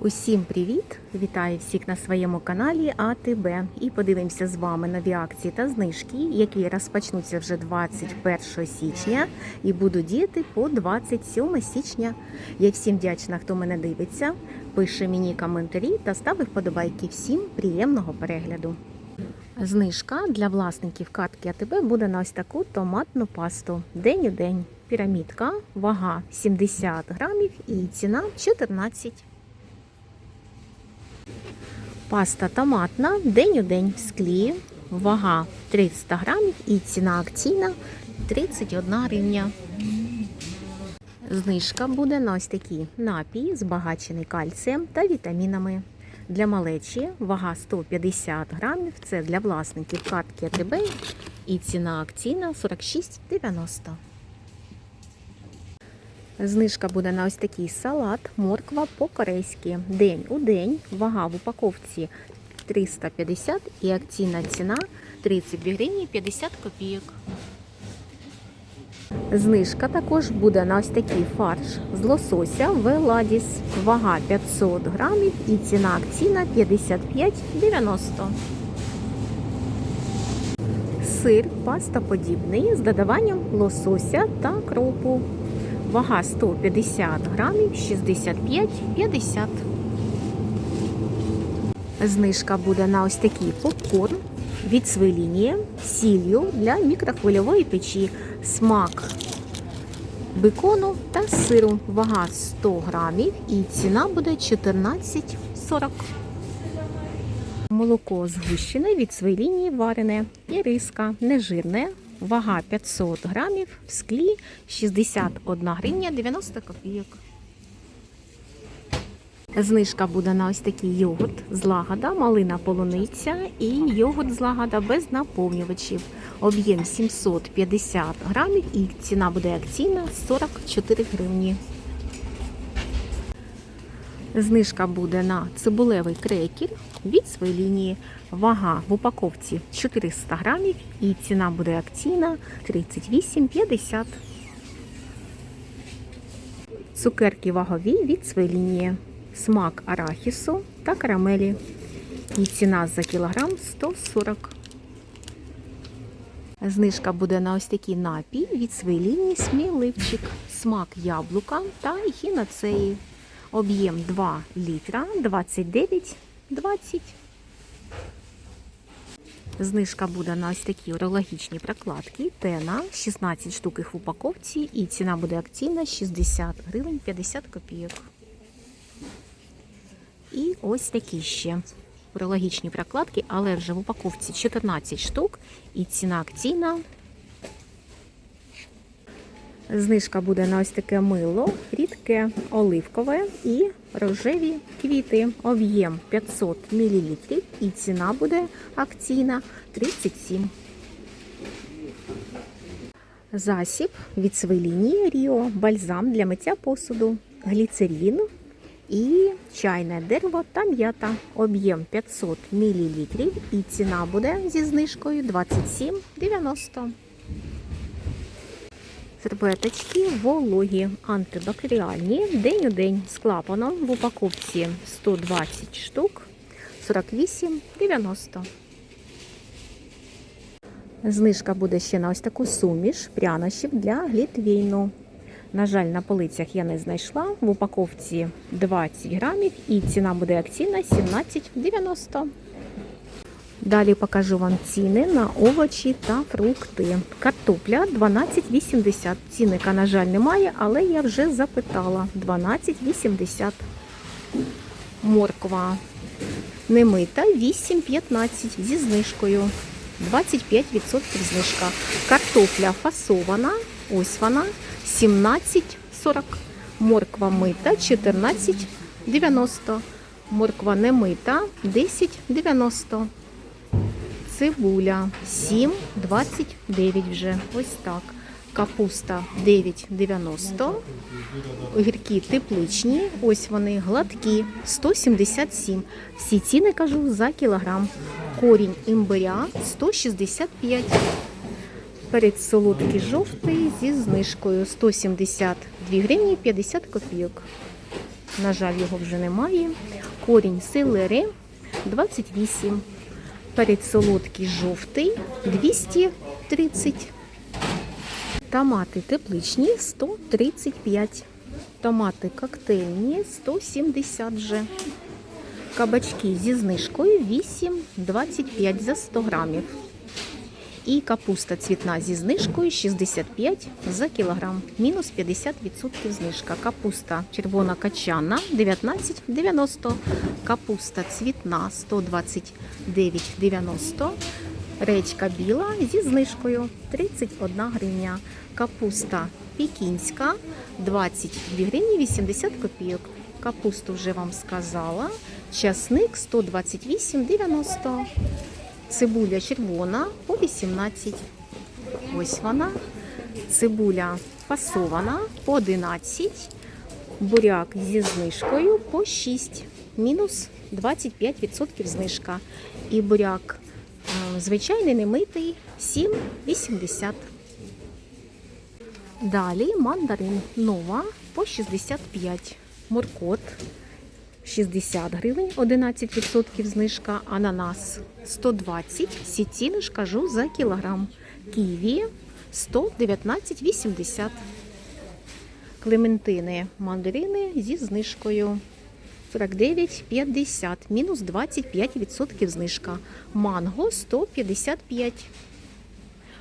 Усім привіт! Вітаю всіх на своєму каналі АТБ і подивимося з вами нові акції та знижки, які розпочнуться вже 21 січня і будуть діяти по 27 січня. Я всім вдячна, хто мене дивиться, пише мені коментарі та ставить вподобайки. Всім приємного перегляду. Знижка для власників картки АТБ буде на ось таку томатну пасту. День у день. Пірамідка, вага 70 грамів і ціна 14. Паста томатна день у день в склі, вага 300 грамів і ціна акційна 31 гривня. Знижка буде на ось такі напій, збагачений кальцієм та вітамінами. Для малечі вага 150 грамів. Це для власників картки АТБ і ціна акційна 46,90. Знижка буде на ось такий салат, морква по-корейськи. День у день, вага в упаковці 350 і акційна ціна 32 гривні 50 копійок. Знижка також буде на ось такий фарш з лосося Веладіс. Вага 500 грамів і ціна акційна 55,90. Сир пастоподібний з додаванням лосося та кропу. Вага 150 грамів 65,50. Знижка буде на ось такий попкорн від свилінії з сіллю для мікрохвильової печі. Смак бекону та сиру. Вага 100 грамів і ціна буде 14,40. Молоко згущене від свилінії варене і риска нежирне. Вага 500 грамів в склі 61 гривня 90 копійок. Знижка буде на ось такий йогурт з лагода, малина полуниця і йогурт лагода без наповнювачів. Об'єм 750 грамів і ціна буде акційна 44 гривні. Знижка буде на цибулевий крекер від своєї лінії. Вага в упаковці 400 грамів і ціна буде акційна 38,50. Цукерки вагові від своєї лінії. Смак арахісу та карамелі. І ціна за кілограм 140. Знижка буде на ось такий напій від своєї лінії сміливчик. Смак яблука та гіноцеї. Об'єм 2 літра 29,20. Знижка буде на ось такі урологічні прокладки. Тена 16 штук їх в упаковці і ціна буде акційна 60 гривень 50 копійок. І ось такі ще урологічні прокладки, але вже в упаковці 14 штук і ціна акційна. Знижка буде на ось таке мило, рідке, оливкове і рожеві квіти. Об'єм 500 мл і ціна буде акційна 37. Засіб від своєї Ріо, бальзам для миття посуду, гліцерин і чайне дерево та м'ята. Об'єм 500 мл і ціна буде зі знижкою 27,90. Серветочки вологі, антибактеріальні, день у день з клапаном в упаковці 120 штук, 48,90. Знижка буде ще на ось таку суміш прянощів для глітвейну. На жаль, на полицях я не знайшла. В упаковці 20 грамів і ціна буде акційна 17,90. Далі покажу вам ціни на овочі та фрукти. Картопля 12,80. Цінника, на жаль, немає, але я вже запитала. 12,80. Морква немита 8,15 зі знижкою. 25% знижка. Картопля фасована. Ось вона 17,40. Морква мита 14,90. Морква не мита 10,90. Цибуля 7,29 вже. Ось так. Капуста 9,90. Огірки тепличні. Ось вони гладкі 177. Всі ціни кажу за кілограм. Корінь імбиря 165. Перець солодкий жовтий зі знижкою 172 гривні 50 копійок. На жаль, його вже немає. Корінь селери 28. Перець солодкий жовтий 230. Томати тепличні 135. Томати коктейльні 170 вже. Кабачки зі знижкою 8,25 за 100 грамів. І капуста цвітна зі знижкою 65 за кілограм. Мінус 50% знижка. Капуста червона качана 19,90. Капуста цвітна 129,90. Редька біла зі знижкою 31 гривня. Капуста пекінська 22 гривні 80 копійок. Капусту вже вам сказала. Часник 128,90. Цибуля червона по 18. Ось вона. Цибуля фасована по 11. Буряк зі знижкою по 6. Мінус 25% знижка. І буряк е, звичайний немитий 7,80. Далі мандарин нова по 65. Моркот 60 гривень, 11% знижка. Ананас 120. Всі ціни ж кажу за кілограм. Ківі 119,80. Клементини, мандарини зі знижкою 49,50, мінус 25% знижка. Манго 155.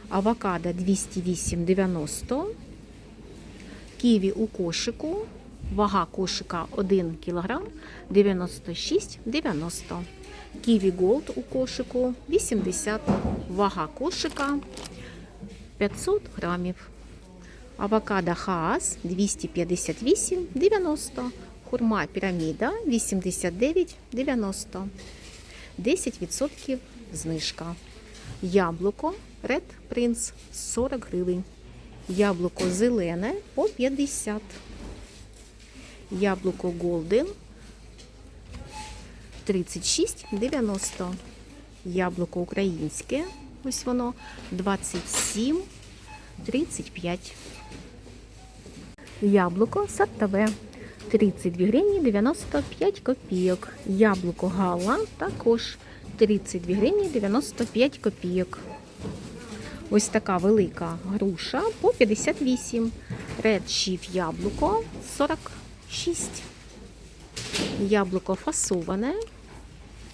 Авокадо 208,90. Ківі у кошику. Вага кошика 1 кг 96,90. Ківі Голд у кошику 80. Вага кошика 500 грамів. Авокадо Хаас 258,90. Хурма піраміда 89,90. 10% знижка. Яблуко Red Prince 40 гривень. Яблуко зелене по 50. Яблуко Golden 36,90. Яблуко українське, ось воно 27,35. Яблуко сортове 32 гривні 95 копійок. Яблуко Гала також 32 гривні 95 копійок. Ось така велика груша по 58. Red Chief яблуко 46. Яблуко фасоване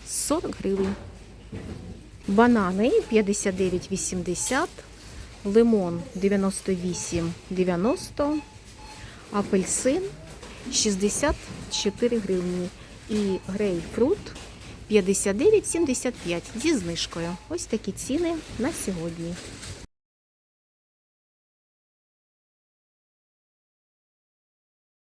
40 гривень. Банани 59,80. Лимон 98,90. Апельсин 64 гривні. І грейпфрут 59,75 зі знижкою. Ось такі ціни на сьогодні.